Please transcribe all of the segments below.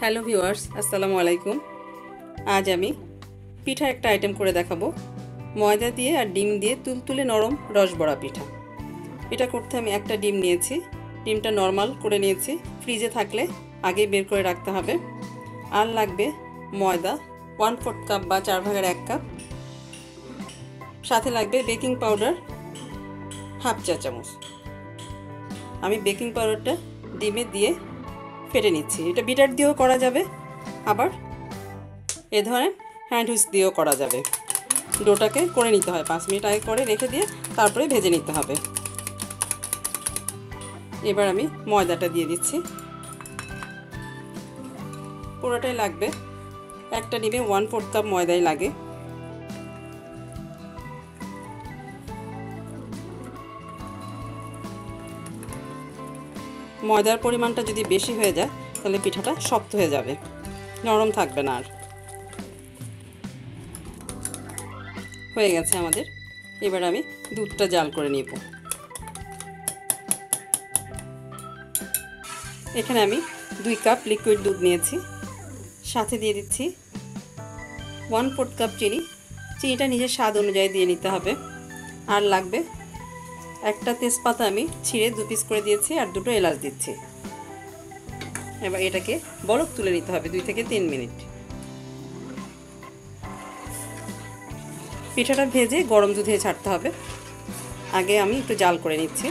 Hello viewers, আসসালামু আলাইকুম। আজ আমি পিঠা একটা আইটেম করে দেখাবো। ময়দা দিয়ে আর ডিম দিয়ে তুলতুলে নরম রসবড়া পিঠা। এটা করতে আমি একটা ডিম নিয়েছি। ডিমটা নর্মাল করে নিয়েছি। ফ্রিজে থাকলে আগে বের করে রাখতে হবে। আর লাগবে ময়দা ওয়ান ফোর্থ কাপ বা চার ভাগের এক কাপ সাথে লাগবে বেকিং পাউডার হাফ চা চামচ। আমি বেকিং পাউডারটা ডিমে দিয়ে ফেটে নিচ্ছি। এটা বিটার দিয়েও করা যাবে। আবার এ ধরনের হ্যান্ড হুইস দিয়েও করা যাবে। ডোটাকে করে নিতে হয়। পাঁচ মিনিট আগে করে রেখে দিয়ে তারপরে ভেজে নিতে হবে। এবার আমি ময়দাটা দিয়ে দিচ্ছি। পুরোটাই লাগবে। একটা ডিমে ওয়ান ফোর্থ কাপ ময়দাই লাগে। ময়দার পরিমাণটা যদি বেশি হয়ে যায়, তাহলে পিঠাটা শক্ত হয়ে যাবে। নরম থাকবে না আর। হয়ে গেছে আমাদের। এবার আমি দুধটা জাল করে নিব। এখানে আমি দুই কাপ লিকুইড দুধ নিয়েছি। সাথে দিয়ে দিচ্ছি ওয়ান ফোর্থ কাপ চিনি। চিনিটা নিজের স্বাদ অনুযায়ী দিয়ে নিতে হবে। আর লাগবে একটা তেজপাতা আমি ছিঁড়ে দু পিস করে দিয়েছি আর দুটো এলাচ দিচ্ছি। এবার এটাকে বরফ তুলে নিতে হবে দুই থেকে তিন মিনিট। পিঠাটা ভেজে গরম দুধে ছাড়তে হবে। আগে আমি একটু জাল করে নিচ্ছি।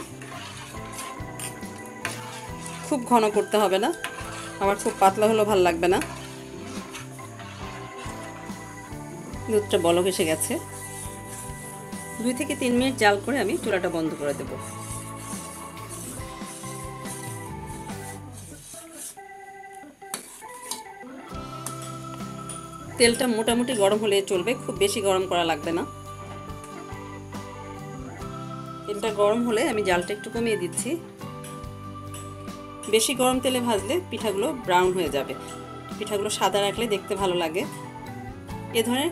খুব ঘন করতে হবে না। আবার খুব পাতলা হলেও ভালো লাগবে না। দুধটা বলক এসে গেছে। দুই থেকে তিন মিনিট জাল করে আমি চুলাটা বন্ধ করে দেব। তেলটা মোটামুটি গরম হলে চলবে, খুব বেশি গরম করা লাগবে না। তেলটা গরম হলে আমি জালটা একটু কমিয়ে দিচ্ছি। বেশি গরম তেলে ভাজলে পিঠাগুলো ব্রাউন হয়ে যাবে। পিঠাগুলো সাদা রাখলে দেখতে ভালো লাগে। এ ধরনের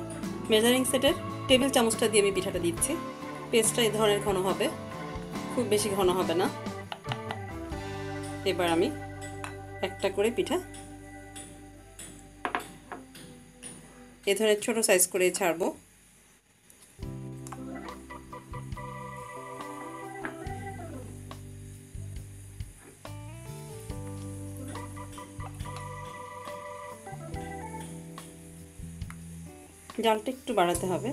মেজারিং সেটের টেবিল চামচটা দিয়ে আমি পিঠাটা দিচ্ছি। পেস্টটা এই ধরনের ঘন হবে। খুব বেশি ঘন হবে না। এবার আমি একটা করে পিঠা এ ধরনের ছোটো সাইজ করে ছাড়বো। জালটা একটু বাড়াতে হবে।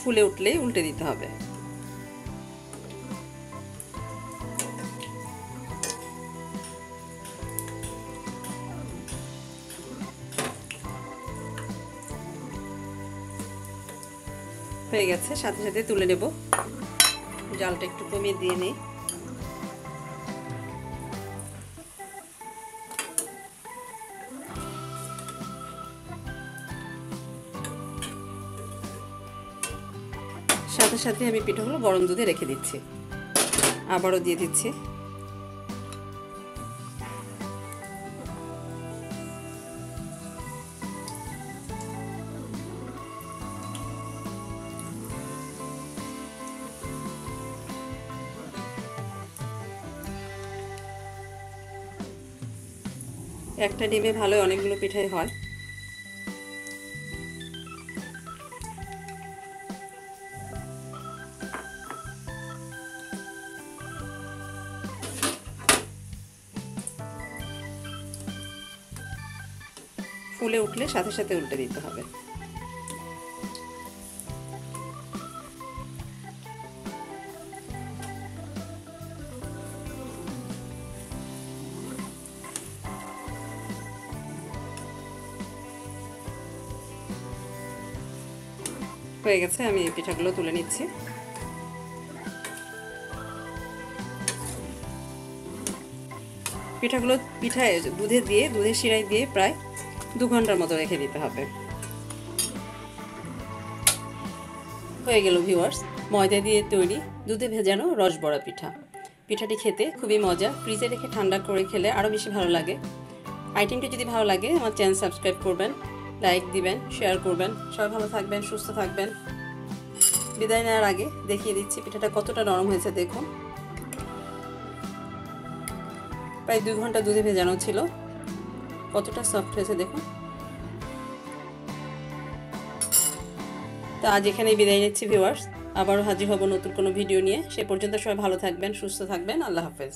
ফুলে উঠলেই উল্টে দিতে হবে। হয়ে গেছে, সাথে সাথে তুলে নেব। জালটা একটু কমিয়ে দিয়ে নিই। সাথে সাথে আমি পিঠাগুলো গরম দুধে রেখে দিচ্ছি। আবারও দিয়ে দিচ্ছি। একটা ডিমে ভালো অনেকগুলো পিঠাই হয়। ফুলে উঠলে সাথে সাথে উল্টে দিতে হবে। হয়ে গেছে, আমি এই পিঠাগুলো তুলে নিচ্ছি। পিঠাগুলো পিঠায় দুধে দিয়ে দুধের শিরায় দিয়ে প্রায় দু ঘণ্টার মতো রেখে দিতে হবে। হয়ে গেল ভিউয়ার্স ময়দা দিয়ে তৈরি দুধে ভেজানো রসবড়া পিঠা। পিঠাটি খেতে খুবই মজা ফ্রিজে রেখে ঠান্ডা করে খেলে আরও বেশি ভালো লাগে। আইটেমটি যদি ভালো লাগে, আমার চ্যানেল সাবস্ক্রাইব করবেন। লাইক দিবেন শেয়ার করবেন। সবাই ভালো থাকবেন, সুস্থ থাকবেন। বিদায় নেওয়ার আগে দেখিয়ে দিচ্ছি পিঠাটা কতটা নরম হয়েছে, দেখুন। প্রায় দুই ঘণ্টা দুধে ভেজানো ছিল। কতটা সফট হয়েছে, দেখুন। তো আজ এখানেই বিদায় নিচ্ছি ভিউয়ার্স আবারও হাজির হব নতুন কোনো ভিডিও নিয়ে। সে পর্যন্ত সবাই ভালো থাকবেন, সুস্থ থাকবেন। আল্লাহ হাফেজ।